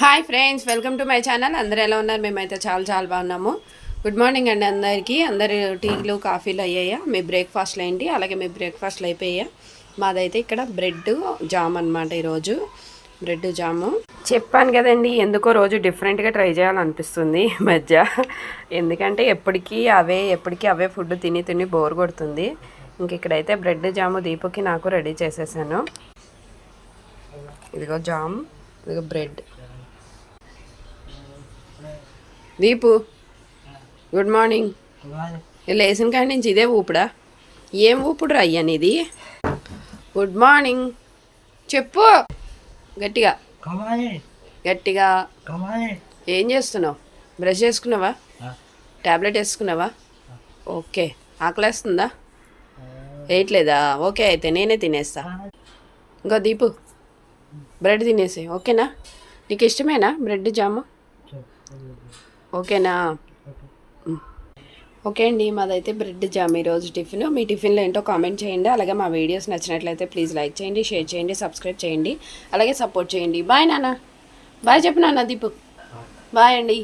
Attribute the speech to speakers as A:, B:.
A: Hi friends welcome to my channel అందరూ ఎలా ఉన్నారు? మేమైతే చాలా చాలా బాగున్నాము. గుడ్ మార్నింగ్ అండి అందరికీ. అందరు టీలు కాఫీలు అయ్యాయా? మీ బ్రేక్ఫాస్ట్లు ఏంటి? అలాగే మీ బ్రేక్ఫాస్ట్లు అయిపోయా మాదైతే ఇక్కడ బ్రెడ్ జామ్ అనమాట ఈరోజు. బ్రెడ్ జాము చెప్పాను కదండి ఎందుకో రోజు డిఫరెంట్గా ట్రై చేయాలనిపిస్తుంది ఈ మధ్య. ఎందుకంటే ఎప్పటికీ అవే ఎప్పటికీ అవే ఫుడ్ తిని తిని బోర్ కొడుతుంది. ఇంక ఇక్కడైతే బ్రెడ్ జాము దీపుకి నాకు రెడీ చేసేసాను. ఇదిగో జామ్ ఇదిగో బ్రెడ్ దీపు గుడ్ మార్నింగ్. లేచిన కాడి నుంచి ఇదే ఊపుడా? ఏం ఊపుడు అయ్యా గుడ్ మార్నింగ్. చెప్పు. గట్టిగా. గట్టిగా. ఏం చేస్తున్నావు? బ్రష్ చేసుకున్నావా? ట్యాబ్లెట్ వేసుకున్నావా? ఓకే. ఆకలేస్తుందా? వేయట్లేదా? ఓకే అయితే నేనే తినేస్తా. ఇంకో దీపు. బ్రెడ్ తినేసి ఓకేనా? నీకు ఇష్టమేనా బ్రెడ్ జాము? ఓకేనా? ఓకే అండి మాదైతే బ్రెడ్ జామ్ ఈరోజు టిఫిన్. మీ టిఫిన్లో ఏంటో కామెంట్ చేయండి. అలాగే మా వీడియోస్ నచ్చినట్లయితే ప్లీజ్ లైక్ చేయండి షేర్ చేయండి సబ్స్క్రైబ్ చేయండి. అలాగే సపోర్ట్ చేయండి. బాయ్ నాన్న. బాయ్ చెప్పు నాన్న దీపు. బాయ్ అండి.